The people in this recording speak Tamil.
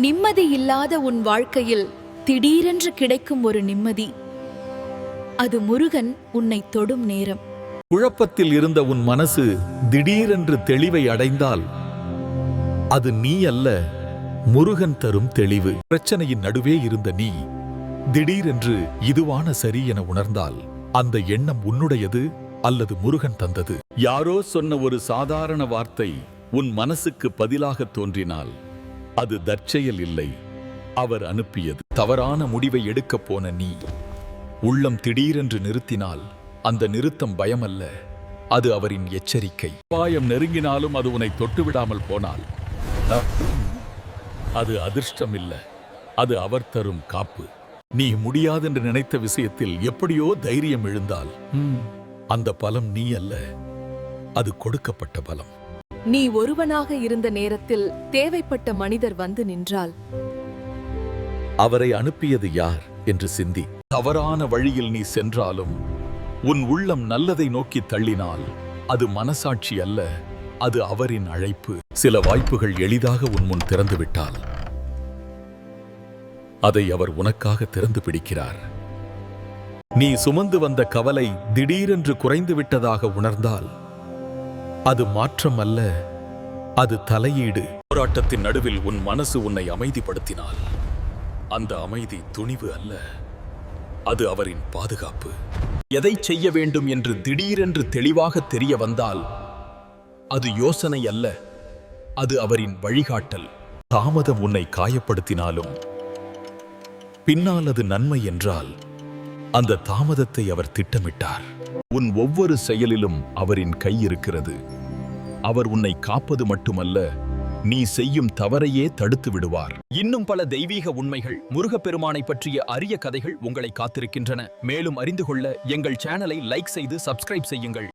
நிம்மதி இல்லாத உன் வாழ்க்கையில் திடீரென்று கிடைக்கும் ஒரு நிம்மதி. அது முருகன் உன்னை தொடும் நேரம். குழப்பத்தில் இருந்த உன் மனசு திடீரென்று தெளிவை அடைந்தால் அது நீ அல்ல முருகன் தரும் தெளிவு. பிரச்சனையின் நடுவே இருந்த நீ திடீரென்று இதுவான சரி என உணர்ந்தால் அந்த எண்ணம் உன்னுடையது அல்லது முருகன் தந்தது. யாரோ சொன்ன ஒரு சாதாரண வார்த்தை உன் மனசுக்கு பதிலாக தோன்றினால் அது தற்செயல் இல்லை. அவர் அனுப்பியது. தவறான முடிவை எடுக்கப் போன நீ உள்ளம் திடீரென்று நிறுத்தினால் அந்த நிறுத்தம் பயமல்ல. அது அவரின் எச்சரிக்கை. பாயம் நெருங்கினாலும் அது உன்னை தொட்டுவிடாமல் போனால். அது அதிர்ஷ்டம் இல்ல அது அவர் தரும் காப்பு. நீ முடியாதென்று நினைத்த விஷயத்தில் எப்படியோ தைரியம் எழுந்தால் அந்த பலம் நீ அல்ல. அது கொடுக்கப்பட்ட பலம். நீ ஒருவனாக இருந்த நேரத்தில் தேவைப்பட்ட மனிதர் வந்து நின்றால். அவரை அனுப்பியது யார் என்று சிந்தி. தவறான வழியில் நீ சென்றாலும் உன் உள்ளம் நல்லதை நோக்கி தள்ளினால் அது மனசாட்சி அல்ல அது அவரின் அழைப்பு. சில வாய்ப்புகள் எளிதாக உன் முன் திறந்து விட்டால் அதை அவர் உனக்காக திறந்து பிடிக்கிறார். நீ சுமந்து வந்த கவலை திடீரென்று குறைந்து விட்டதாக உணர்ந்தால் அது மாற்றம் அல்ல அது தலையீடு. போராட்டத்தின் நடுவில் உன் மனசு உன்னை அமைதிப்படுத்தினால் அந்த அமைதி துணிவு அல்ல அது அவரின் பாதுகாப்பு. எதை செய்ய வேண்டும் என்று திடீரென்று தெளிவாக தெரிய வந்தால் அது யோசனை அல்ல அது அவரின் வழிகாட்டல். தாமதம் உன்னை காயப்படுத்தினாலும் பின்னால் அது நன்மை என்றால் அந்த தாமதத்தை அவர் திட்டமிட்டார். உன் ஒவ்வொரு செயலிலும் அவரின் கை இருக்கிறது. அவர் உன்னை காப்பது மட்டுமல்ல நீ செய்யும் தவறையே தடுத்து விடுவார். இன்னும் பல தெய்வீக உண்மைகள் முருகப்பெருமானை பற்றிய அரிய கதைகள் உங்களை காத்திருக்கின்றன. மேலும் அறிந்து கொள்ள எங்கள் சேனலை லைக் செய்து சப்ஸ்கிரைப் செய்யுங்கள்.